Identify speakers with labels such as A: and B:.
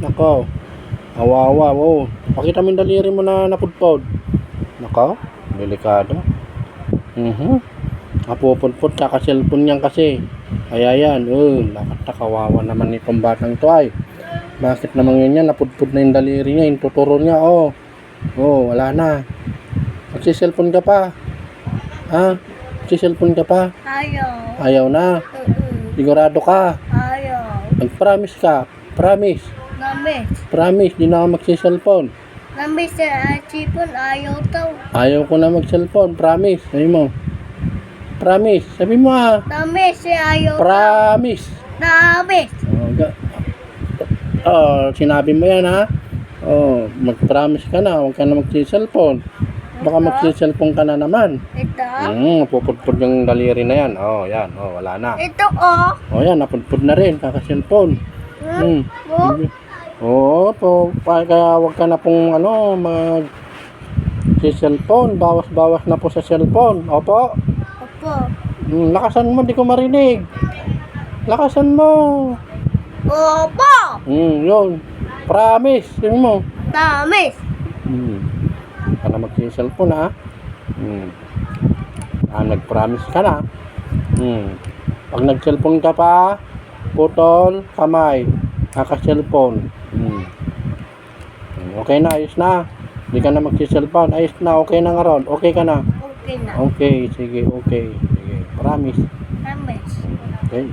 A: Nako. Awawa, oh. Pakita mo daliri mo na napudpod. Nako. Delikado. Mhm. Napupudpod ka cellphone niyan kasi. Kaya yan, oh, lakat kawawa naman itong batang to ay. Bakit naman yun yan? Napudpod na yung daliri niya, yung tuturo niya, oh. Oh, wala na. Magsi-cellphone ka pa. Ha? Magsi-cellphone ka pa.
B: Ayaw.
A: Ayaw na.
B: Mm-mm.
A: Sigurado ka.
B: Ayaw.
A: Mag-promise ka. Promise.
B: Namiss.
A: Promise, di na ako magsi-cellphone.
B: Namiss si Achipon. Ayaw daw.
A: Ayaw ko na mag-cellphone. Promise. Sabi mo. Promise. Sabi mo ah.
B: Si ayaw.
A: Promise.
B: Namiss.
A: Oh, ga- oh, sinabi mo yan ha. Oh, mag-promise ka na. Huwag ka na magsi-cellphone. Baka magsi-cellphone ka na naman.
B: Ito.
A: Hmm, pupudpud yung daliri na yan. Oh, yan. Oh, wala na.
B: Ito oh.
A: Oh, yan. Napudpud na rin. Kaka-cellphone. Hmm.
B: Oh.
A: Oo, po, kaya wag ka na pong ano, mag si cellphone, bawas-bawas na po sa cellphone. Opo.
B: Opo.
A: Hmm, lakasan mo, di ko marinig. Lakasan mo.
B: Opo.
A: Hmm, yun. Promise, yun mo. Hmm. Huwag ka na mag-cellphone ha. Hmm. Ah, nag-promise ka na. Hmm. Pag nag-cellphone ka pa, putol, kamay, kaka-cellphone. Hmm. Hmm, Okay na, ayos na. Hindi ka na mag-cellphone. Ayos na, okay na nga ron. Okay ka na.
B: Okay na.
A: Okay, sige, okay. Sige, promise.
B: Namiss.
A: Okay.